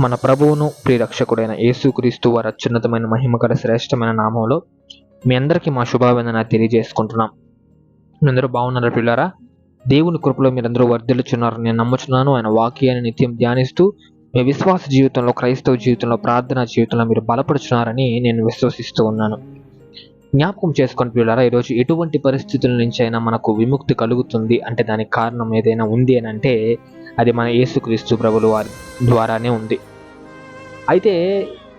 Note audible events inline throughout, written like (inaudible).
మన ప్రభువును ప్రియరక్షకుడైన యేసుక్రీస్తు వారి అత్యున్నతమైన మహిమకర శ్రేష్టమైన నామంలో మీ అందరికీ మా శుభావేదన తెలియజేసుకుంటున్నాం. మీరందరూ బాగున్నారా పిల్లరా? దేవుని కృపలో మీరందరూ వర్ధిల్లుచున్నారని నేను నమ్ముచున్నాను ఆయన వాక్యాన్ని నిత్యం ధ్యానిస్తూ మీ విశ్వాస జీవితంలో క్రైస్తవ జీవితంలో ప్రార్థనా జీవితంలో మీరు బలపడుచున్నారని నేను విశ్వసిస్తూ ఉన్నాను. జ్ఞాపకం చేసుకొని పిల్లరా ఈరోజు ఎటువంటి పరిస్థితుల నుంచి అయినా మనకు విముక్తి కలుగుతుంది అంటే దానికి కారణం ఏదైనా ఉంది అని అంటే అది మన యేసుక్రీస్తు ప్రభులు వారి ద్వారానే ఉంది. అయితే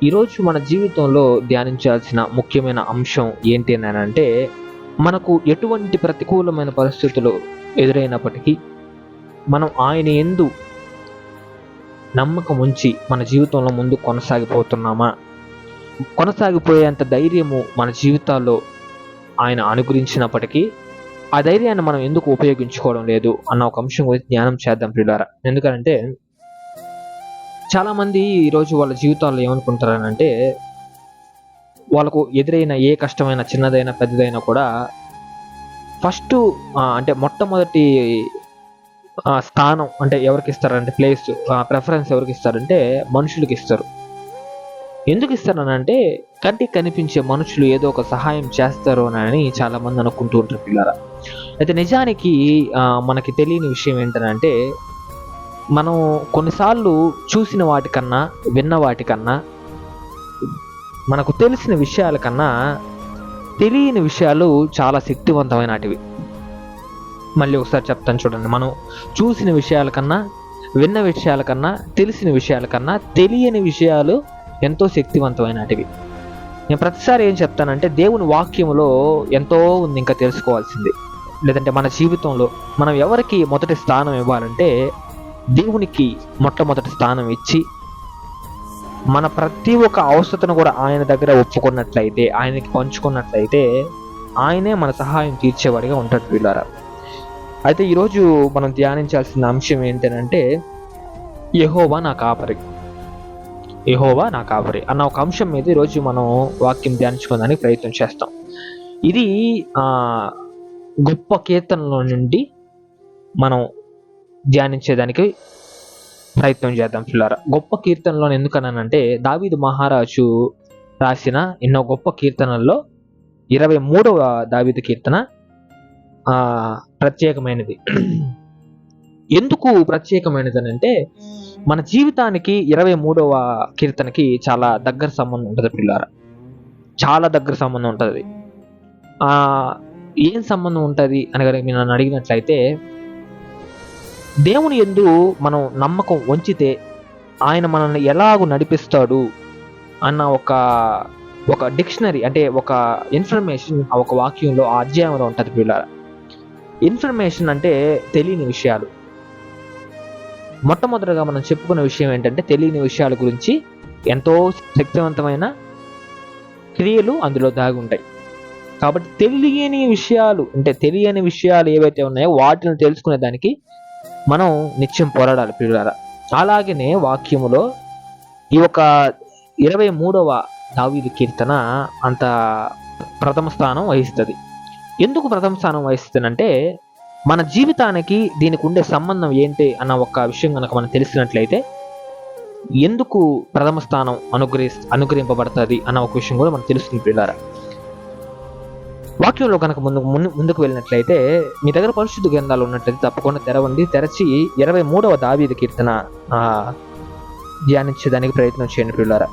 ఈరోజు మన జీవితంలో ధ్యానించాల్సిన ముఖ్యమైన అంశం ఏంటి అని అంటే మనకు ఎటువంటి ప్రతికూలమైన పరిస్థితులు ఎదురైనప్పటికీ మనం ఆయన ఎందు నమ్మకం ఉంచి మన జీవితంలో ముందు కొనసాగిపోతున్నామా? కొనసాగిపోయేంత ధైర్యము మన జీవితాల్లో ఆయన అనుగ్రహించినప్పటికీ ఆ ధైర్యాన్ని మనం ఎందుకు ఉపయోగించుకోవడం లేదు అన్న ఒక అంశం గురించి ధ్యానం చేద్దాం ప్రియులారా. ఎందుకంటే చాలా మంది ఈరోజు వాళ్ళ జీవితాల్లో ఏమనుకుంటారనంటే వాళ్ళకు ఎదురైన ఏ కష్టమైన చిన్నదైనా పెద్దదైనా కూడా ఫస్ట్ అంటే మొట్టమొదటి స్థానం అంటే ఎవరికి ఇస్తారంటే ప్లేస్ ప్రిఫరెన్స్ ఎవరికి ఇస్తారంటే మనుషులకి ఇస్తారు. ఎందుకు ఇస్తారనంటే కంటికి కనిపించే మనుషులు ఏదో ఒక సహాయం చేస్తారో అని చాలా మంది అనుకుంటూ ఉంటారు పిల్లరా. అయితే నిజానికి మనకి తెలియని విషయం ఏంటంటే మనం కొన్నిసార్లు చూసిన వాటికన్నా విన్న వాటికన్నా మనకు తెలిసిన విషయాల కన్నా తెలియని విషయాలు చాలా శక్తివంతమైనటివి. మళ్ళీ ఒకసారి చెప్తాను చూడండి. మనం చూసిన విషయాల కన్నా విన్న విషయాల కన్నా తెలిసిన విషయాల కన్నా తెలియని విషయాలు ఎంతో శక్తివంతమైనటివి. నేను ప్రతిసారి ఏం చెప్తానంటే దేవుని వాక్యంలో ఎంతో ఉంది ఇంకా తెలుసుకోవాల్సింది. లేదంటే మన జీవితంలో మనం ఎవరికి మొదటి స్థానం ఇవ్వాలంటే దేవునికి మొట్టమొదటి స్థానం ఇచ్చి మన ప్రతి ఒక్క అవసరతను కూడా ఆయన దగ్గర ఒప్పుకున్నట్లయితే ఆయనకి పంచుకున్నట్లయితే ఆయనే మన సహాయం తీర్చేవాడిగా ఉంటాడు వీళ్ళారా. అయితే ఈరోజు మనం ధ్యానించాల్సిన అంశం ఏంటంటే యహోవా నా కాపరి. యహోవా నా కాపరి అన్న ఒక అంశం మీద ఈరోజు మనం వాక్యం ధ్యానించుకోవడానికి ప్రయత్నం చేస్తాం. ఇది గొప్ప కీర్తనలో నుండి మనం ధ్యానించేదానికి ప్రయత్నం చేద్దాం పిల్లరా. గొప్ప కీర్తనలో ఎందుకనంటే దావీదు మహారాజు రాసిన ఎన్నో గొప్ప కీర్తనల్లో ఇరవై మూడవ దావీదు కీర్తన ప్రత్యేకమైనది. (clears throat) ఎందుకు ప్రత్యేకమైనది అని అంటే మన జీవితానికి ఇరవై మూడవ కీర్తనకి చాలా దగ్గర సంబంధం ఉంటుంది పిల్లారా చాలా దగ్గర సంబంధం ఉంటుంది. ఏం సంబంధం ఉంటుంది అని కనుక మీరు నన్ను అడిగినట్లయితే దేవుని ఎందు మనం నమ్మకం ఉంచితే ఆయన మనల్ని ఎలాగూ నడిపిస్తాడు అన్న ఒక ఒక డిక్షనరీ అంటే ఒక ఇన్ఫర్మేషన్ ఆ ఒక వాక్యంలో ఆ అధ్యాయంలో ఉంటుంది పిల్లల ఇన్ఫర్మేషన్ అంటే తెలియని విషయాలు. మొట్టమొదటిగా మనం చెప్పుకున్న విషయం ఏంటంటే తెలియని విషయాల గురించి ఎంతో శక్తివంతమైన క్రియలు అందులో దాగి ఉంటాయి. కాబట్టి తెలియని విషయాలు అంటే తెలియని విషయాలు ఏవైతే ఉన్నాయో వాటిని తెలుసుకునే దానికి మనం నిత్యం పోరాడాలి పిల్లలారా అలాగనే వాక్యములో ఈ యొక్క ఇరవై మూడవ దావీదు కీర్తన అంత ప్రథమ స్థానం వహిస్తుంది. ఎందుకు ప్రథమ స్థానం వహిస్తుందంటే మన జీవితానికి దీనికి ఉండే సంబంధం ఏంటి అన్న ఒక విషయం కనుక మనం తెలిసినట్లయితే ఎందుకు ప్రథమ స్థానం అనుగ్రహి అనుగ్రహింపబడుతుంది అన్న ఒక విషయం కూడా మనం తెలుస్తుంది పిల్లారా వాక్యంలో కనుక ముందు ముందు- ముందుకు వెళ్ళినట్లయితే మీ దగ్గర పరిశుద్ధ గ్రంథాలు ఉన్నట్లయితే తప్పకుండా తెరవండి తెరచి ఇరవై మూడవ దావీది కీర్తన ధ్యానించేదానికి ప్రయత్నం చేయండి పిల్లారా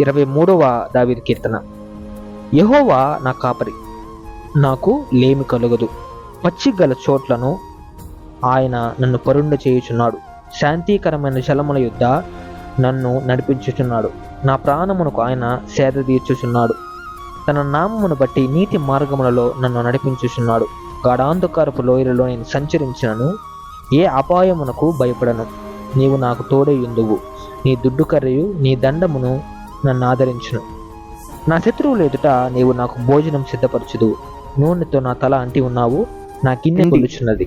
ఇరవై మూడవ దావీది కీర్తన. యహోవా నా కాపరి నాకు లేమి కలుగదు. పచ్చిగల చోట్లను ఆయన నన్ను పరుండ చేయుచున్నాడు. శాంతికరమైన జలముల యుద్ధ నన్ను నడిపించుచున్నాడు. నా ప్రాణమునకు ఆయన సేద తీర్చుచున్నాడు. తన నామమును బట్టి నీతి మార్గములలో నన్ను నడిపించుచున్నాడు. గాఢాంధకారపు లోయలలో నేను సంచరించినను. ఏ అపాయమునకు భయపడను. నీవు నాకు తోడయుందువు నీ దుడ్డు కర్రయు నీ దండమును నన్ను ఆదరించును. నా శత్రువులు ఎదుట నీవు నాకు భోజనం సిద్ధపరచుదు నూనెతో నా తల అంటి ఉన్నావు. నా కిన్నె కొలుచున్నది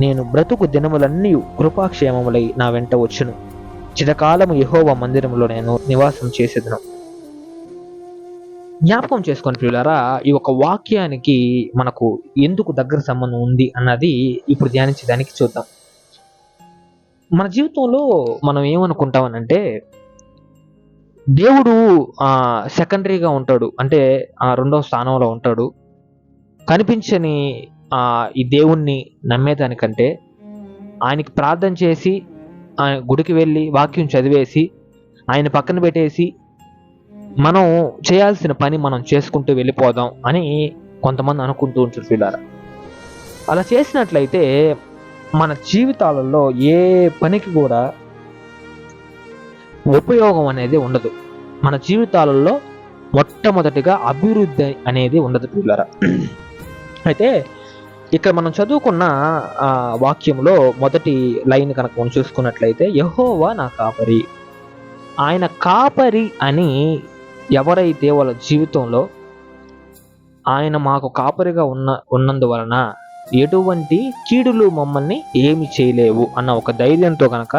నేను బ్రతుకు దినములన్నీ కృపాక్షేమములై నా వెంట వచ్చును. చిరకాలము యెహోవా మందిరంలో నేను నివాసం చేసేదను. జ్ఞాపకం చేసుకొని ప్రియులారా ఈ ఒక వాక్యానికి మనకు ఎందుకు దగ్గర సంబంధం ఉంది అన్నది ఇప్పుడు ధ్యానించడానికి చూద్దాం. మన జీవితంలో మనం ఏమనుకుంటామనంటే దేవుడు సెకండరీగా ఉంటాడు. అంటే ఆ రెండవ స్థానంలో ఉంటాడు. కనిపించని ఈ దేవుణ్ణి నమ్మేదానికంటే ఆయనకి ప్రార్థన చేసి ఆయన గుడికి వెళ్ళి వాక్యం చదివేసి ఆయన పక్కన పెట్టేసి మనం చేయాల్సిన పని మనం చేసుకుంటూ వెళ్ళిపోదాం అని కొంతమంది అనుకుంటూ ఉంటారు పిల్లలు. అలా చేసినట్లయితే మన జీవితాలలో ఏ పనికి కూడా ఉపయోగం అనేది ఉండదు. మన జీవితాలలో మొట్టమొదటిగా అభివృద్ధి అనేది ఉండదు పిల్లరా. అయితే ఇక్కడ మనం చదువుకున్న వాక్యంలో మొదటి లైన్ కనుక మనం చూసుకున్నట్లయితే యహోవా నా కాపరి. ఆయన కాపరి అని ఎవరైతే వాళ్ళ జీవితంలో ఆయన మాకు కాపరిగా ఉన్న ఉన్నందువలన ఎటువంటి కీడులు మమ్మల్ని ఏమి చేయలేవు అన్న ఒక ధైర్యంతో కనుక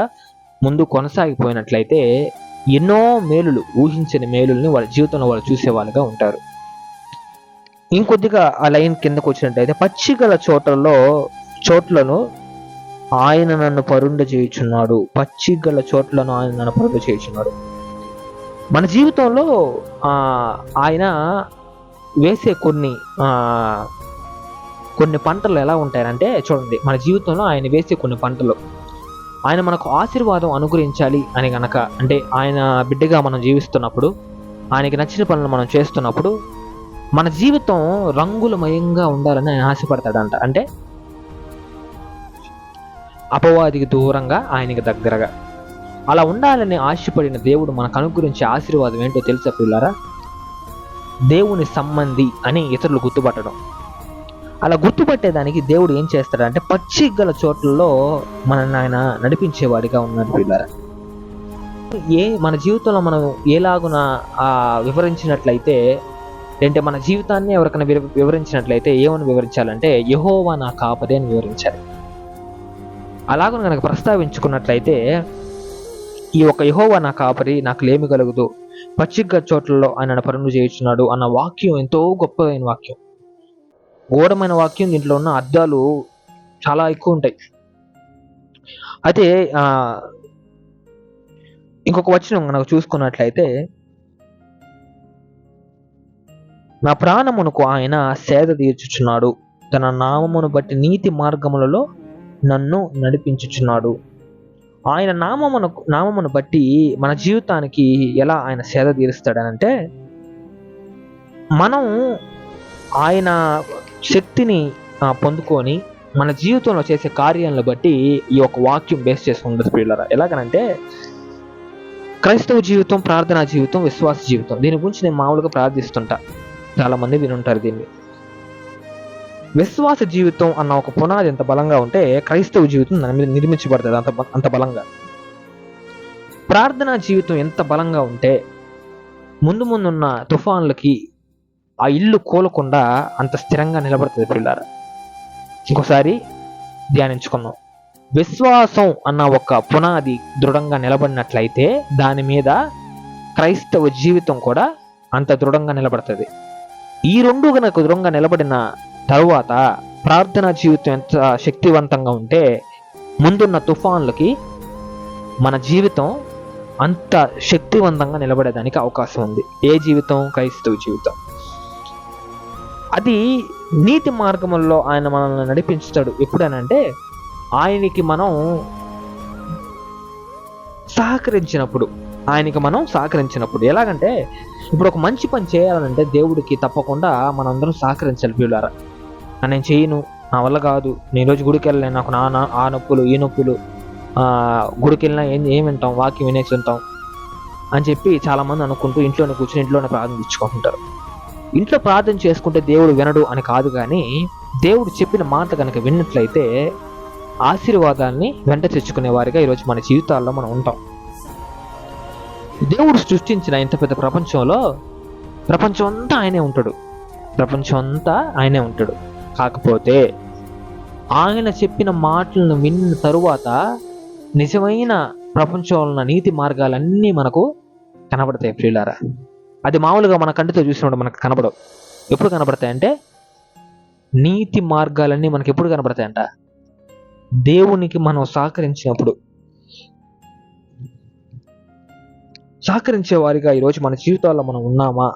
ముందు కొనసాగిపోయినట్లయితే ఎన్నో మేలులు ఊహించిన మేలుల్ని వాళ్ళ జీవితంలో వాళ్ళు చూసేవాళ్ళుగా ఉంటారు. ఇంకొద్దిగా ఆ లైన్ కిందకు వచ్చినట్టయితే పచ్చిగల చోట్లలో చోట్లను ఆయన నన్ను పరుండ చేయుచున్నాడు. పచ్చిగల చోట్లను ఆయన నన్ను పరుండ చేయుచున్నాడు. మన జీవితంలో ఆయన వేసే కొన్ని కొన్ని పంటలు ఎలా ఉంటాయంటే చూడండి మన జీవితంలో ఆయన వేసే కొన్ని పంటలు. ఆయన మనకు ఆశీర్వాదం అనుగ్రహించాలి అని గనక అంటే ఆయన బిడ్డగా మనం జీవిస్తున్నప్పుడు ఆయనకి నచ్చిన పనులు మనం చేస్తున్నప్పుడు మన జీవితం రంగులమయంగా ఉండాలని ఆయన ఆశపడతాడంట. అంటే అపవాదికి దూరంగా ఆయనకి దగ్గరగా. అలా ఉండాలని ఆశపడిన దేవుడు మనకు అనుగ్రహించే ఆశీర్వాదం ఏంటో తెలుసా పిల్లారా దేవుని సంబంధి అని ఇతరులు గుర్తుపట్టడం. అలా గుర్తుపట్టేదానికి దేవుడు ఏం చేస్తాడంటే పచ్చి గల చోట్లలో మనల్ని ఆయన నడిపించేవాడిగా ఉన్నాడు పిల్లారా ఏ మన జీవితంలో మనం ఎలాగున వివరించినట్లయితే లేదంటే మన జీవితాన్ని ఎవరికైనా వివరించినట్లయితే ఏమని వివరించాలంటే యహోవా నా కాపరి అని వివరించాలి. అలాగని కనుక ప్రస్తావించుకున్నట్లయితే ఈ ఒక యహోవా నా కాపరి నాకు లేమి కలుగుదు పచ్చిక చోట్లలో ఆయన పనులు చేయించున్నాడు అన్న వాక్యం ఎంతో గొప్పదైన వాక్యం. ఘోరమైన వాక్యం దీంట్లో ఉన్న అర్థాలు చాలా ఎక్కువ ఉంటాయి. అయితే ఇంకొక వచనం మనకు చూసుకున్నట్లయితే నా ప్రాణమునకు ఆయన సేద తీర్చుచున్నాడు. తన నామమును బట్టి నీతి మార్గములలో నన్ను నడిపించుచున్నాడు. ఆయన నామమును నామమును బట్టి మన జీవితానికి ఎలా ఆయన సేద తీరుస్తాడనంటే మనం ఆయన శక్తిని పొందుకొని మన జీవితంలో చేసే కార్యాలను బట్టి ఈ యొక్క వాక్యం బేస్ చేసుకుంటుంది పిల్లరా ఎలాగనంటే క్రైస్తవ జీవితం ప్రార్థనా జీవితం విశ్వాస జీవితం దీని గురించి నేను మామూలుగా ప్రార్థిస్తుంటా. చాలా మంది వినుంటారు దీన్ని. విశ్వాస జీవితం అన్న ఒక పునాది ఎంత బలంగా ఉంటే క్రైస్తవ జీవితం దాని మీద నిర్మించబడుతుంది అంత అంత బలంగా. ప్రార్థనా జీవితం ఎంత బలంగా ఉంటే ముందు ముందున్న తుఫాన్లకి ఆ ఇల్లు కూలకుండా అంత స్థిరంగా నిలబడుతుంది పిల్లారా ఇంకోసారి ధ్యానించుకున్నాం విశ్వాసం అన్న ఒక పునాది దృఢంగా నిలబడినట్లయితే దాని మీద క్రైస్తవ జీవితం కూడా అంత దృఢంగా నిలబడుతుంది. ఈ రెండు కనుక దృఢంగా నిలబడిన తరువాత ప్రార్థనా జీవితం ఎంత శక్తివంతంగా ఉంటే ముందున్న తుఫాన్లకి మన జీవితం అంత శక్తివంతంగా నిలబడేదానికి అవకాశం ఉంది. ఏ జీవితం? క్రైస్తవ జీవితం. అది నీతి మార్గంలో ఆయన మనల్ని నడిపించుతాడు. ఎప్పుడనంటే ఆయనకి మనం సహకరించినప్పుడు. ఆయనకి మనం సహకరించినప్పుడు. ఎలాగంటే ఇప్పుడు ఒక మంచి పని చేయాలంటే దేవుడికి తప్పకుండా మనందరం సహకరించాలి పిల్లారా నేను చేయను నా వల్ల కాదు నేను ఈరోజు గుడికి వెళ్ళలేను నాకు నా ఆ నొప్పులు ఈ నొప్పులు గుడికి వెళ్ళినా ఏం ఏం వింటాం వాక్యం వినేసి ఉంటాం అని చెప్పి చాలామంది అనుకుంటూ ఇంట్లోనే కూర్చొని ఇంట్లోనే ప్రార్థన ప్రార్థించుకుంటుంటారు ఇంట్లో ప్రార్థన చేసుకుంటే దేవుడు వినడు అని కాదు కానీ దేవుడు చెప్పిన మాట కనుక విన్నట్లయితే ఆశీర్వాదాన్ని వెంట తెచ్చుకునే వారిగా ఈరోజు మన జీవితాల్లో మనం ఉంటాం. దేవుడు సృష్టించిన ఇంత పెద్ద ప్రపంచంలో ప్రపంచం అంతా ఆయనే ఉంటాడు. ప్రపంచం అంతా ఆయనే ఉంటాడు. కాకపోతే ఆయన చెప్పిన మాటలను విన్న తరువాత నిజమైన ప్రపంచంలో ఉన్న నీతి మార్గాలన్నీ మనకు కనబడతాయి ప్రియులారా. అది మామూలుగా మన కంటితో చూసినప్పుడు మనకు కనబడవు. ఎప్పుడు కనబడతాయంటే నీతి మార్గాలన్నీ మనకి ఎప్పుడు కనబడతాయంట? దేవునికి మనం సహకరించినప్పుడు. సహకరించే వారిగా ఈరోజు మన జీవితాల్లో మనం ఉన్నామా?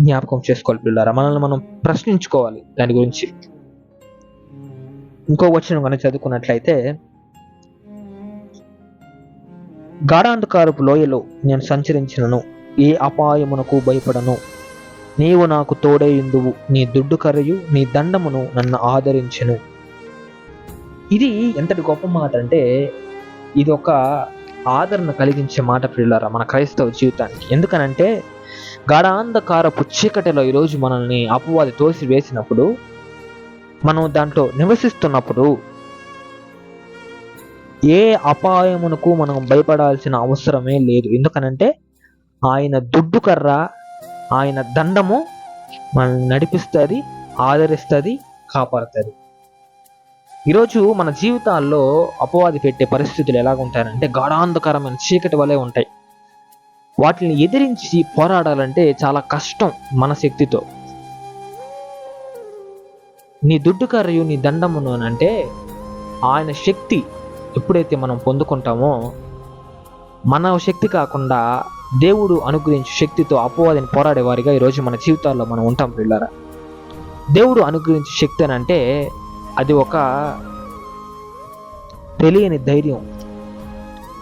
జ్ఞాపకం చేసుకోవాలి పిల్లారా మనల్ని మనం ప్రశ్నించుకోవాలి దాని గురించి. ఇంకో వచనం కనుక చదువుకున్నట్లయితే గాఢాంధకారపు లోయలో నేను సంచరించినను ఏ అపాయమునకు భయపడను. నీవు నాకు తోడే ఇందువు నీ దుడ్డు కర్రయు నీ దండమును నన్ను ఆదరించెను. ఇది ఎంతటి గొప్ప మాట అంటే ఇది ఒక ఆదరణ కలిగించే మాట ప్రియులారా మన క్రైస్తవ జీవితానికి. ఎందుకనంటే గాఢాంధకారపు చీకటిలో ఈరోజు మనల్ని అపవాది తోసి వేసినప్పుడు మనం దాంట్లో నివసిస్తున్నప్పుడు ఏ అపాయమునకు మనం భయపడాల్సిన అవసరమే లేదు. ఎందుకనంటే ఆయన దుడ్డు కర్ర ఆయన దండము మనల్ని నడిపిస్తుంది ఆదరిస్తుంది కాపాడుతుంది. ఈరోజు మన జీవితాల్లో అపవాది పెట్టే పరిస్థితులు ఎలాగ ఉంటాయంటే గాఢాంధకరమైన చీకటి వలె ఉంటాయి. వాటిని ఎదిరించి పోరాడాలంటే చాలా కష్టం మన శక్తితో. నీ దుడ్డు కర్రయు నీ దండమును అని అంటే ఆయన శక్తి ఎప్పుడైతే మనం పొందుకుంటామో మన శక్తి కాకుండా దేవుడు అనుగ్రహించే శక్తితో అపవాదిని పోరాడే వారిగా ఈరోజు మన జీవితాల్లో మనం ఉంటాం పిల్లరా దేవుడు అనుగ్రహించే శక్తి అని అంటే అది ఒక తెలియని ధైర్యం.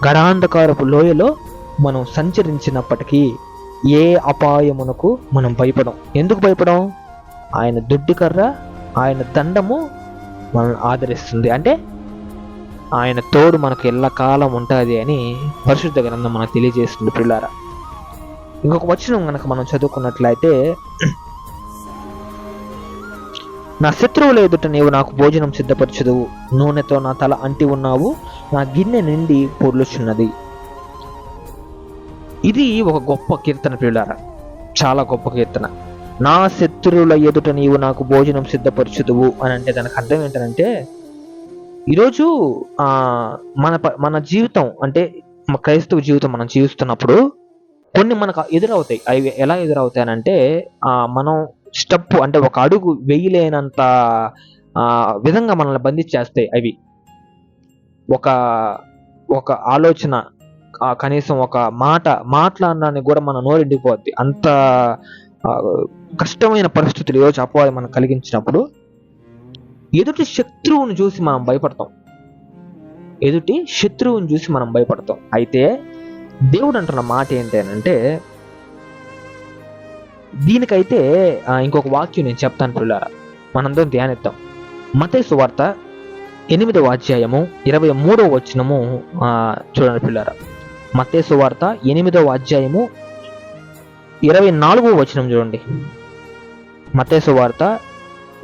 గడాంధకారపు లోయలో మనం సంచరించినప్పటికీ ఏ అపాయమునకు మనం భయపడం. ఎందుకు భయపడం? ఆయన దుడ్డికర్ర ఆయన దండము మనల్ని ఆదరిస్తుంది. అంటే ఆయన తోడు మనకు ఎల్లకాలం ఉంటుంది అని పరిశుద్ధ గ్రంథం మనకు తెలియజేస్తుంది పిల్లారా ఇంకొక వచనం కనుక మనం చదువుకున్నట్లయితే నా శత్రువుల ఎదుట నీవు నాకు భోజనం సిద్ధపరచదువు నూనెతో నా తల అంటి ఉన్నావు. నా గిన్నె నిండి పొర్లుచున్నది. ఇది ఒక గొప్ప కీర్తన పిల్లారా చాలా గొప్ప కీర్తన. నా శత్రువుల ఎదుట నీవు నాకు భోజనం సిద్ధపరచుదువు అని అంటే దానికి అర్థం ఏంటంటే ఈరోజు మన మన జీవితం అంటే క్రైస్తవ జీవితం మనం జీవిస్తున్నప్పుడు కొన్ని మనకు ఎదురవుతాయి. అవి ఎలా ఎదురవుతాయి అని అంటే మనం స్టెప్ అంటే ఒక అడుగు వేయలేనంత విధంగా మనల్ని బంధించేస్తాయి అవి. ఒక ఒక ఆలోచన కనీసం ఒక మాట మాట్లాడడానికి కూడా మన నోరెండిపోద్ది అంత కష్టమైన పరిస్థితులు ఈరోజు అపవాదం మనం కలిగించినప్పుడు ఎదుటి శత్రువుని చూసి మనం భయపడతాం. ఎదుటి శత్రువుని చూసి మనం భయపడతాం. అయితే దేవుడు అంటున్న మాట ఏంటి అని అంటే దీనికైతే ఇంకొక వాక్యం నేను చెప్తాను పిల్లారా మనందరం ధ్యానిద్దాం. మతేసు వార్త ఎనిమిదవ అధ్యాయము ఇరవై మూడవ వచనము చూడండి పిల్లారా. మతేసు వార్త ఎనిమిదవ అధ్యాయము ఇరవై నాలుగవ వచనం చూడండి. మతేసు వార్త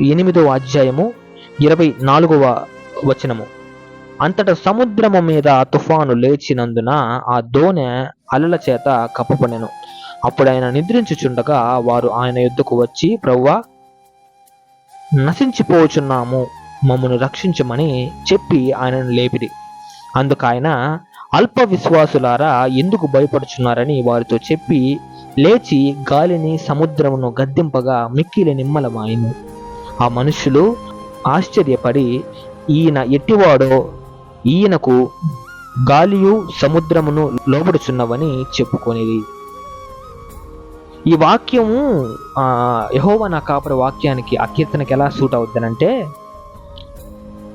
ఎనిమిదవ అధ్యాయము ఇరవై నాలుగవ వచనము. అంతట సముద్రము మీద తుఫాను లేచినందున ఆ దోణె అలల చేత కప్పబడెను అప్పుడు ఆయన నిద్రించుచుండగా వారు ఆయన యుద్ధకు వచ్చి ప్రవ్వా నశించిపోచున్నాము. మమ్మను రక్షించమని చెప్పి ఆయనను లేపిరి. అందుకు ఆయన అల్ప విశ్వాసులారా ఎందుకు భయపడుచున్నారని వారితో చెప్పి లేచి గాలిని సముద్రమును గద్దింపగా మిక్కిలి నిమ్మలమాయను. ఆ మనుషులు ఆశ్చర్యపడి ఈయన ఎట్టివాడో ఈయనకు గాలియు సముద్రమును లోబడుచున్నవని చెప్పుకొనిది ఈ వాక్యము యహోవ నా కాపరి వాక్యానికి ఆ కీర్తనకి ఎలా సూట్ అవుద్దనంటే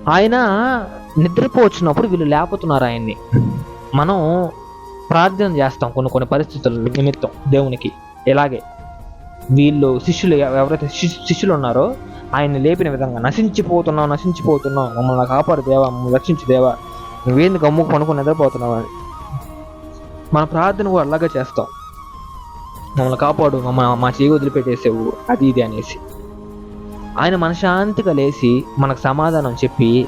ఆయన నిద్రపోవచ్చినప్పుడు వీళ్ళు లేపుతున్నారు ఆయన్ని. మనం ప్రార్థన చేస్తాం కొన్ని కొన్ని పరిస్థితుల నిమిత్తం దేవునికి. ఎలాగే? వీళ్ళు శిష్యులు ఎవ- ఎవరైతే శిష్యు- శిష్యులు ఉన్నారో ఆయన్ని లేపిన విధంగా నశించిపోతున్నాం నశించిపోతున్నాం మమ్మల్ని కాపాడు దేవా మమ్మల్ని రక్షించు దేవా నువ్వేందుకు అమ్ముకు పనుకుని నిద్రపోతున్నావు అని. మన ప్రార్థన కూడా అలాగే చేస్తాం. మమ్మల్ని కాపాడు మమ్మ మా చేయి వదిలిపెట్టేసావు అది ఇది అనేసి. ఆయన మనశాంతిగా లేచి మనకు సమాధానం చెప్పి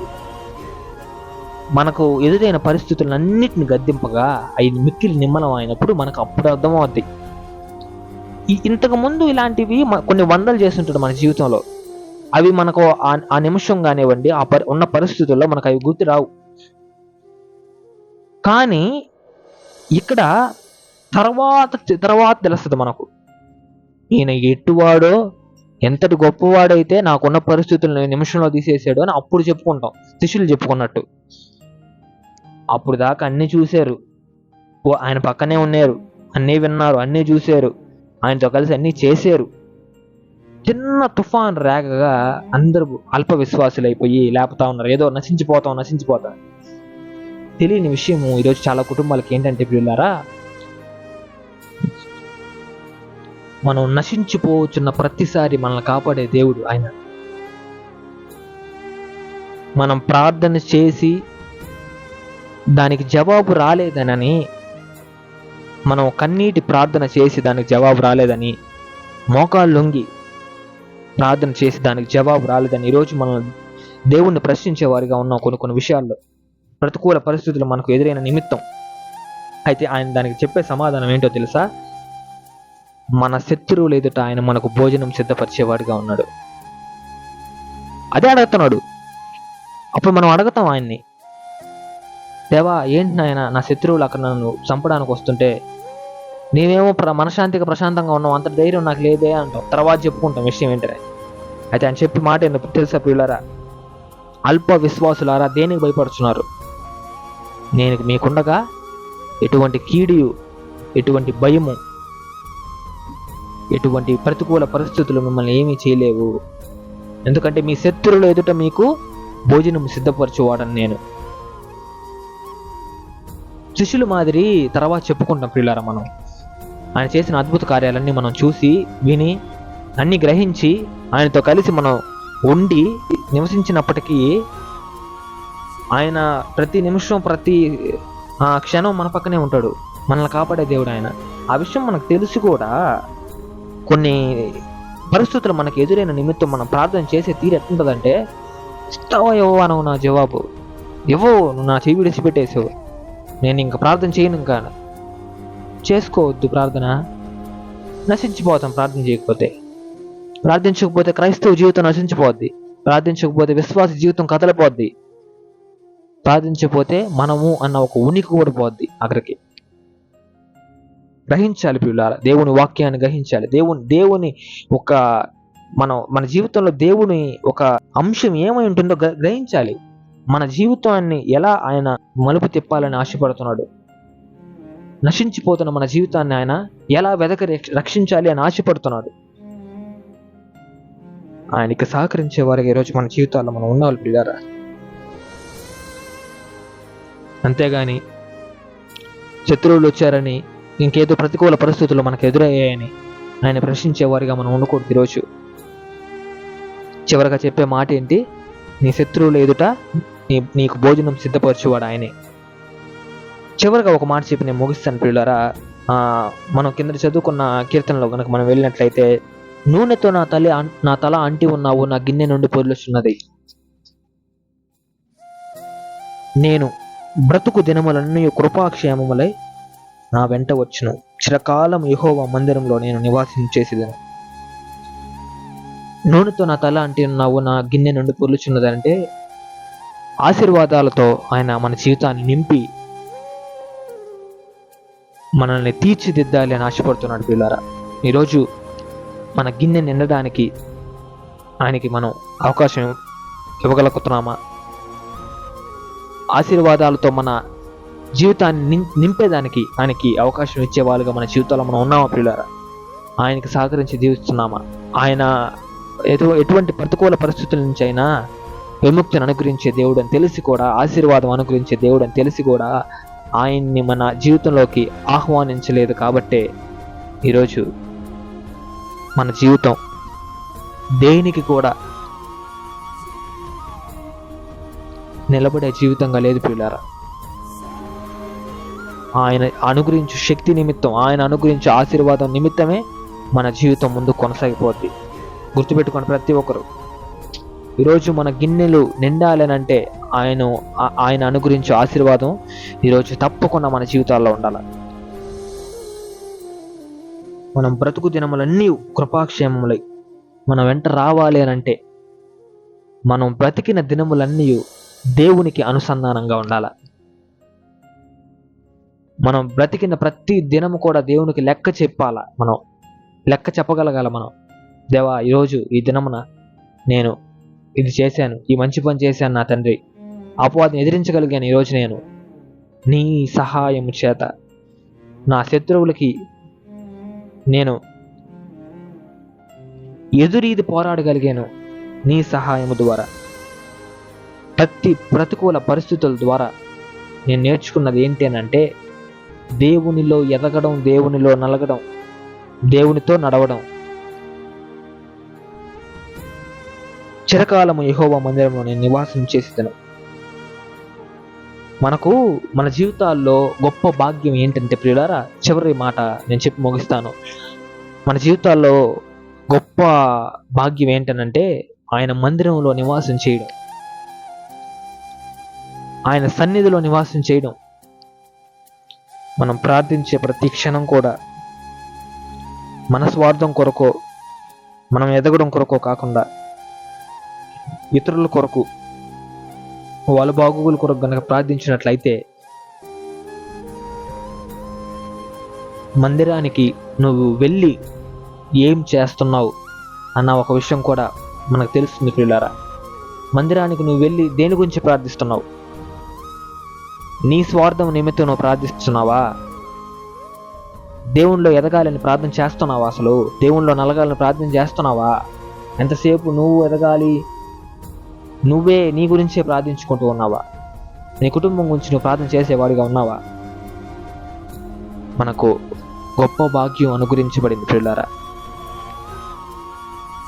మనకు ఎదురైన పరిస్థితులన్నిటిని గద్దింపగా అవి మిక్కిలి నిమ్మలం అయినప్పుడు మనకు అప్పుడు అర్థమవుద్ది. ఇంతకుముందు ఇంతకు ముందు ఇలాంటివి కొన్ని వందలు చేస్తుంటాడు మన జీవితంలో. అవి మనకు ఆ- ఆ నిమిషం కానివ్వండి ఆ పరి ఉన్న పరిస్థితుల్లో మనకు అవి గుర్తు రావు కానీ ఇక్కడ తర్వాత తర్వాత తెలుస్తుంది మనకు. ఈయన ఎట్టువాడో ఎంతటి గొప్పవాడైతే నాకున్న పరిస్థితులను నిమిషంలో తీసేసాడో అని అప్పుడు చెప్పుకుంటాం. శిష్యులు చెప్పుకున్నట్టు. అప్పుడు దాకా అన్నీ చూశారు. ఆయన పక్కనే ఉన్నారు. అన్నీ విన్నారు అన్నీ చూశారు. ఆయనతో కలిసి అన్నీ చేశారు. చిన్న తుఫాన్ రేగగా అందరూ అల్ప విశ్వాసులైపోయి లేపుతా ఉన్నారు. ఏదో నశించిపోతాం నశించిపోతాం. తెలియని విషయము ఈరోజు చాలా కుటుంబాలకి ఏంటంటే పిల్లారా మనం నశించిపోవచ్చున్న ప్రతిసారి మనల్ని కాపాడే దేవుడు ఆయన. మనం ప్రార్థన చేసి దానికి జవాబు రాలేదనని మనం కన్నీటి ప్రార్థన చేసి దానికి జవాబు రాలేదని మోకాళ్ళు లొంగి ప్రార్థన చేసి దానికి జవాబు రాలేదని ఈరోజు మనం దేవుణ్ణి ప్రశ్నించేవారిగా ఉన్నాం కొన్ని కొన్ని విషయాల్లో. ప్రతికూల పరిస్థితులు మనకు ఎదురైన నిమిత్తం. అయితే ఆయన దానికి చెప్పే సమాధానం ఏంటో తెలుసా? మన శత్రువులు ఎదుట ఆయన మనకు భోజనం సిద్ధపరిచేవాడిగా ఉన్నాడు. అదే అడుగుతున్నాడు. అప్పుడు మనం అడుగుతాం ఆయన్ని దేవా ఏంటి నాయన నా శత్రువులు అక్కడ నన్ను చంపడానికి వస్తుంటే నీవేమో ప్ర మనశాంతిగా ప్రశాంతంగా ఉన్నావు అంత ధైర్యం నాకు లేదే అంటాం. తర్వాత చెప్పుకుంటాం విషయం ఏంటనే అయితే ఆయన చెప్పి మాట ఏంటో తెలుసా పిల్లరా అల్ప విశ్వాసులారా దేనికి భయపడుతున్నారు? నేను మీకుండగా ఎటువంటి కీడియు ఎటువంటి భయము ఎటువంటి ప్రతికూల పరిస్థితులు మిమ్మల్ని ఏమీ చేయలేవు. ఎందుకంటే మీ శత్రువులు ఎదుట మీకు భోజనం సిద్ధపరచువాడని నేను. శిష్యుల మాదిరి తర్వాత చెప్పుకుంటాం ప్రియులారా మనం. ఆయన చేసిన అద్భుత కార్యాలన్నీ మనం చూసి విని అన్ని గ్రహించి ఆయనతో కలిసి మనం ఉండి నివసించినప్పటికీ ఆయన ప్రతి నిమిషం ప్రతి ఆ, క్షణం మన పక్కనే ఉంటాడు. మనల్ని కాపాడే దేవుడు ఆయన. ఆ విషయం మనకు తెలుసు కూడా. కొన్ని పరిస్థితులు మనకు ఎదురైన నిమిత్తం మనం ప్రార్థన చేసే తీరు ఎట్లుంటుందంటే ఇస్తావా ఇవ్వవా అనవు నా జవాబు? ఇవ్వవు నువ్వు నా చెవి విడిచిపెట్టేసావు. నేను ఇంకా ప్రార్థన చేయను ఇంకా. చేసుకోవద్దు ప్రార్థన. నశించిపోతాం ప్రార్థన చేయకపోతే. ప్రార్థించకపోతే క్రైస్తవ జీవితం నశించిపోద్ది. ప్రార్థించకపోతే విశ్వాస జీవితం కదలిపోద్ది. ప్రార్థించకపోతే మనము అన్న ఒక ఉనికి కూడా పోద్ది అక్కడికి. గ్రహించాలి పిల్లారా దేవుని వాక్యాన్ని గ్రహించాలి. దేవుని దేవుని ఒక మనం మన జీవితంలో దేవుని ఒక అంశం ఏమై ఉంటుందో గ్రహించాలి. మన జీవితాన్ని ఎలా ఆయన మలుపు తిప్పాలని ఆశపడుతున్నాడు. నశించిపోతున్న మన జీవితాన్ని ఆయన ఎలా వెదక రక్షించాలి అని ఆశపడుతున్నాడు. ఆయనకి సహకరించే వారికి ఈరోజు మన జీవితాల్లో మనం ఉండాలి పిల్లారా అంతేగాని శత్రువులు వచ్చారని ఇంకేదో ప్రతికూల పరిస్థితులు మనకు ఎదురయ్యాయని ఆయన ప్రశ్నించేవారిగా మనం ఉండకూడదు ఈరోజు. చివరగా చెప్పే మాట ఏంటి? నీ శత్రువులు ఎదుట నీ నీకు భోజనం సిద్ధపరచేవాడు ఆయనే. చివరిగా ఒక మాట చెప్పి నేను ముగిస్తాను పిల్లరా మనం కింద చదువుకున్న కీర్తనలో కనుక మనం వెళ్ళినట్లయితే నూనెతో నా తల్లి నా తల అంటి ఉన్నావు నా గిన్నె నుండి పొరులుస్తున్నది నేను బ్రతుకు దినములన్నీ కృపాక్షేమములై నా వెంట వచ్చును. చిరకాలం యెహోవా మందిరంలో నేను నివాసం చేసేదను. నూనెతో నా తల అంటున్నావు నా గిన్నె నుండి పొర్లుచున్నదంటే ఆశీర్వాదాలతో ఆయన మన జీవితాన్ని నింపి మనల్ని తీర్చిదిద్దాలి అని ఆశపడుతున్నాడు పిల్లారా. ఈరోజు మన గిన్నె నిండడానికి ఆయనకి మనం అవకాశం ఇవ్వగలుగుతున్నామా? ఆశీర్వాదాలతో మన జీవితాన్ని నింపేదానికి ఆయనకి అవకాశం ఇచ్చేవాళ్ళుగా మన జీవితంలో మనం ఉన్నామా ప్రియులారా? ఆయనకి సహకరించి జీవిస్తున్నామా? ఆయన ఎటు ఎటువంటి ప్రతికూల పరిస్థితుల నుంచి అయినా విముక్తిని అనుగ్రహించే దేవుడు అని తెలిసి కూడా ఆశీర్వాదం అనుగ్రహించే దేవుడు అని తెలిసి కూడా ఆయన్ని మన జీవితంలోకి ఆహ్వానించలేదు కాబట్టే ఈరోజు మన జీవితం దేనికి కూడా నిలబడే జీవితంగా లేదు పిల్లారా ఆయన అనుగ్రహించు శక్తి నిమిత్తం ఆయన అనుగ్రహించే ఆశీర్వాదం నిమిత్తమే మన జీవితం ముందు కొనసాగిపోద్ది. గుర్తుపెట్టుకున్న ప్రతి ఒక్కరు. ఈరోజు మన గిన్నెలు నిండాలనంటే ఆయన ఆయన అనుగ్రహించే ఆశీర్వాదం ఈరోజు తప్పకుండా మన జీవితాల్లో ఉండాలి. మనం బ్రతుకు దినములన్నీ కృపాక్షేమములై మన వెంట రావాలి అని అంటే మనం బ్రతికిన దినములన్నీ దేవునికి అనుసంధానంగా ఉండాలి. మనం బ్రతికిన ప్రతి దినము కూడా దేవునికి లెక్క చెప్పాలా? మనం లెక్క చెప్పగలగాల మనం? దేవా ఈరోజు ఈ దినమున నేను ఇది చేశాను. ఈ మంచి పని చేశాను నా తండ్రి. అపవాదిని ఎదిరించగలిగాను ఈరోజు నేను. నీ సహాయం చేత నా శత్రువులకి నేను ఎదురీది పోరాడగలిగాను నీ సహాయము ద్వారా. ప్రతి ప్రతికూల పరిస్థితుల ద్వారా నేను నేర్చుకున్నది ఏంటి అని అంటే దేవునిలో ఎదగడం దేవునిలో నలగడం దేవునితో నడవడం. చిరకాలము యహోవా మందిరంలో నేను నివాసం చేసేదను. మనకు మన జీవితాల్లో గొప్ప భాగ్యం ఏంటంటే ప్రియులారా చివరి మాట నేను చెప్పి ముగిస్తాను. మన జీవితాల్లో గొప్ప భాగ్యం ఏంటనంటే ఆయన మందిరంలో నివాసం చేయడం. ఆయన సన్నిధిలో నివాసం చేయడం. మనం ప్రార్థించే ప్రతి క్షణం కూడా మన స్వార్థం కొరకో మనం ఎదగడం కొరకో కాకుండా ఇతరుల కొరకు వాళ్ళ బాగోగుల కొరకు గనక ప్రార్థించినట్లయితే మందిరానికి నువ్వు వెళ్ళి ఏం చేస్తున్నావు అన్న ఒక విషయం కూడా మనకు తెలుస్తుంది పిల్లారా మందిరానికి నువ్వు వెళ్ళి దేని గురించి ప్రార్థిస్తున్నావు? నీ స్వార్థం నిమిత్తం నువ్వు ప్రార్థిస్తున్నావా? దేవుణ్ణిలో ఎదగాలని ప్రార్థన చేస్తున్నావా అసలు? దేవుణ్ణిలో నలగాలని ప్రార్థన చేస్తున్నావా? ఎంతసేపు నువ్వు ఎదగాలి? నువ్వే నీ గురించే ప్రార్థించుకుంటూ ఉన్నావా? నీ కుటుంబం గురించి నువ్వు ప్రార్థన చేసేవాడిగా ఉన్నావా? మనకు గొప్ప భాగ్యం అనుగురించబడింది పిల్లారా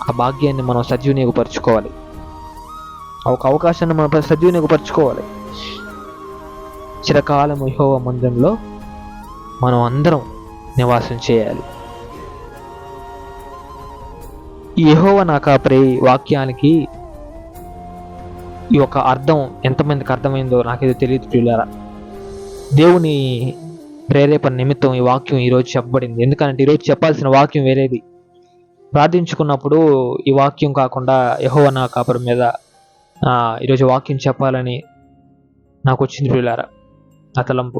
ఆ భాగ్యాన్ని మనం సద్వినియోగపరచుకోవాలి. ఆ ఒక అవకాశాన్ని మనం సద్వినియోగపరచుకోవాలి. చిరకాలం యహోవ మందిరంలో మనం అందరం నివాసం చేయాలి. యహోవ నా కాపరి వాక్యానికి ఈ యొక్క అర్థం ఎంతమందికి అర్థమైందో నాకేదో తెలియదు పిల్లరా దేవుని ప్రేరేపణ నిమిత్తం ఈ వాక్యం ఈరోజు చెప్పబడింది. ఎందుకంటే ఈరోజు చెప్పాల్సిన వాక్యం వేరేది. ప్రార్థించుకున్నప్పుడు ఈ వాక్యం కాకుండా యహోవ నా కాపరి మీద ఈరోజు వాక్యం చెప్పాలని నాకు వచ్చింది పిల్లారా అతలంపు తలంపు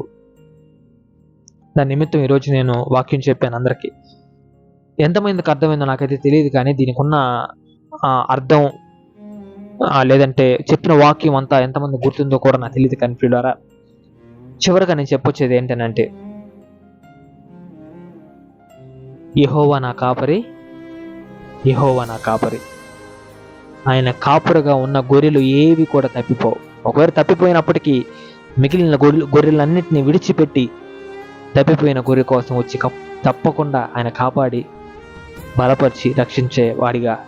దాని నిమిత్తం ఈరోజు నేను వాక్యం చెప్పాను అందరికీ. ఎంతమందికి అర్థమైందో నాకైతే తెలియదు కానీ దీనికి ఉన్న అర్థం లేదంటే చెప్పిన వాక్యం అంతా ఎంతమంది గుర్తుందో కూడా నాకు తెలియదు కానీ పిల్లారా చివరిగా నేను చెప్పొచ్చేది ఏంటనంటే యహోవా నా కాపరి యహోవా నా కాపరి. ఆయన కాపురగా ఉన్న గొర్రెలు ఏవి కూడా తప్పిపోవు. ఒకవేళ తప్పిపోయినప్పటికీ మిగిలిన గొర్రెలు గొర్రెలన్నింటినీ విడిచిపెట్టి తప్పిపోయిన గొర్రె కోసం వచ్చి తప్పకుండా ఆయన కాపాడి బలపరిచి రక్షించే వాడిగా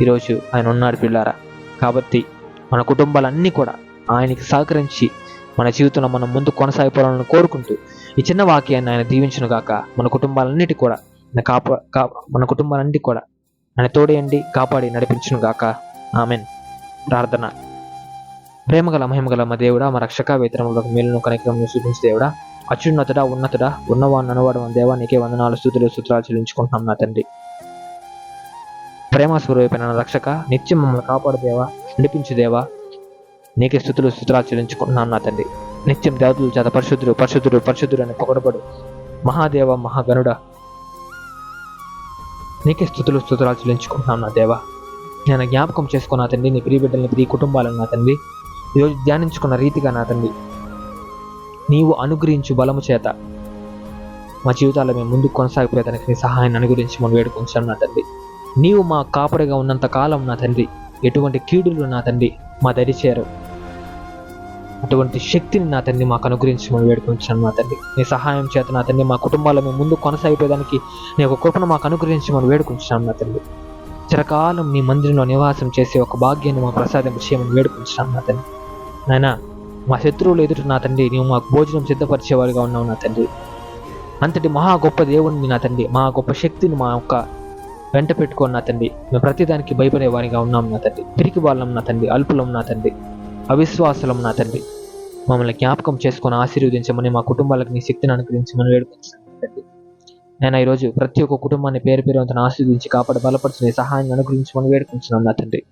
ఈరోజు ఆయన ఉన్నాడు పిల్లారా. కాబట్టి మన కుటుంబాలన్నీ కూడా ఆయనకి సహకరించి మన జీవితంలో మనం ముందు కొనసాగిపోవాలని కోరుకుంటూ ఈ చిన్న వాక్యాన్ని ఆయన దీవించును గాక. మన కుటుంబాలన్నిటి కూడా ఆయన కాపా మన కుటుంబాలన్నిటి కూడా ఆయన తోడేయండి కాపాడి నడిపించును గాక. ఆమెన్. ప్రార్థన. ప్రేమగల మహిమగల మా దేవుడా మా రక్షక వేతనంలో మేలును కనికరం చూపించి దేవుడా. అత్యున్నతుడా ఉన్నతుడా ఉన్నవాడిని అనువాడు మన దేవా నీకే వందనాలు స్థుతులు సూత్రాలు చెల్లించుకుంటున్నాం నా తండ్రి. ప్రేమ స్వరూపైన రక్షక నిత్యం మమ్మల్ని కాపాడు దేవా నడిపించు దేవా. నీకే స్థుతులు సూత్రాలు చెల్లించుకుంటున్నాం నా తండ్రి. నిత్యం దేవతలు చేత పరిశుద్ధుడు పరిశుద్ధుడు పరిశుద్ధుడు అని పొగడబడు. మహాదేవ మహాగనుడ నీకే స్థుతులు స్థుతురాలు చెల్లించుకుంటున్నాం నా దేవా. నేను జ్ఞాపకం చేసుకున్న తండ్రి నీ ప్రియ బిడ్డల్ని ప్రియ కుటుంబాలను నా తండ్రి. ఈరోజు ధ్యానించుకున్న రీతిగా నా తండ్రి నీవు అనుగ్రహించు బలము చేత మా జీవితాల్లో మేము ముందుకు కొనసాగిపోయేదానికి నీ సహాయాన్ని అనుగురించి మనం వేడుకుంటాం నా తండ్రి. నీవు మా కాపరిగా ఉన్నంత కాలం నా తండ్రి ఎటువంటి కీడులు నా తండ్రి మా దరి చేరు అటువంటి శక్తిని నా తండ్రి మాకు అనుగ్రహించి మనం వేడుకుంటాను నా తండ్రి. నీ సహాయం చేత నా తండ్రి మా కుటుంబాల్లో మేము ముందు కొనసాగిపోయేదానికి నీ ఒక కృపను మాకు అనుగ్రహించి మనం వేడుకుంటున్నాం నా తండ్రి. చిరకాలం నీ మందిరంలో నివాసం చేసే ఒక భాగ్యాన్ని మా ప్రసాదం చేయమని వేడుకుంటున్నాం నా తండ్రి. నాయనా మా శత్రువులు ఎదుట నా తండ్రి నీవు మాకు భోజనం సిద్ధపరిచేవాడిగా ఉన్నావు నా తండ్రి. అంతటి మహా గొప్ప దేవుడిని నా తండ్రి మా గొప్ప శక్తిని మా యొక్క వెంట పెట్టుకొని నా తండ్రి. మేము ప్రతిదానికి భయపడే వారిగా ఉన్నాం నా తండ్రి. పిరికి వాళ్ళం నా తండ్రి అల్పులం నా తండ్రి అవిశ్వాసలం నా తండ్రి. మమ్మల్ని జ్ఞాపకం చేసుకొని ఆశీర్వదించమని మా కుటుంబాలకు నీ శక్తిని అనుగ్రహించమని వేడుకుంటున్నాను తండ్రి. నేను ఈరోజు ప్రతి ఒక్క కుటుంబాన్ని పేరు పేరు అంతను ఆశీర్వదించి కాపాడి బలపరిచిన సహాయాన్ని అనుగ్రహించమని వేడుకుంటున్నాను నా తండ్రి.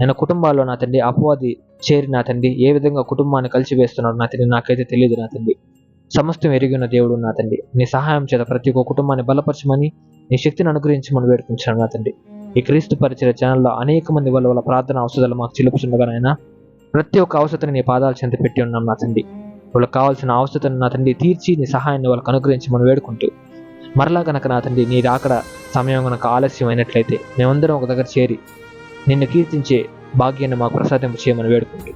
నేను కుటుంబాల్లో నా తండ్రి అపవాది చేరి నా తండ్రి ఏ విధంగా కుటుంబాన్ని కలిసి వేస్తున్నాడు నా తండ్రి నాకైతే తెలియదు నా తండ్రి. సమస్తం ఎరిగిన దేవుడు నా తండ్రి. నీ సహాయం చేత ప్రతి ఒక్క కుటుంబాన్ని బలపరచమని నీ శక్తిని అనుగ్రహించమని వేడుకుంటున్నాను నా తండ్రి. ఈ క్రీస్తు పరిచయ ఛానల్లో అనేక మంది వాళ్ళ వాళ్ళ ప్రార్థన ఔషధాలు మాకు చిలుపుతుండగా నాయన ప్రతి ఒక్క అవసరతని నీ పాదాలు చెంత పెట్టి ఉన్నాం నా తండ్రి. వాళ్ళకి కావాల్సిన అవసరతను నా తండ్రి తీర్చి నీ సహాయాన్ని వాళ్ళకి అనుగ్రహించి మనం వేడుకుంటూ మరలా కనుక నా తండ్రి నీ రాకడ సమయం కనుక ఆలస్యం అయినట్లయితే మేమందరం ఒక దగ్గర చేరి నిన్ను కీర్తించే భాగ్యాన్ని మాకు ప్రసాదింపు చేయమని వేడుకుంటూ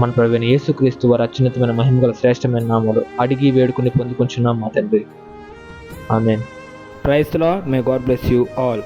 మన ప్రవీణ యేసుక్రీస్తు వారి అత్యున్నతమైన మహిమగల శ్రేష్టమైన నామలు అడిగి వేడుకుని పొందుకుంటున్నాం మా తండ్రి. ఆమెన్. ప్రైస్లో may God bless you all.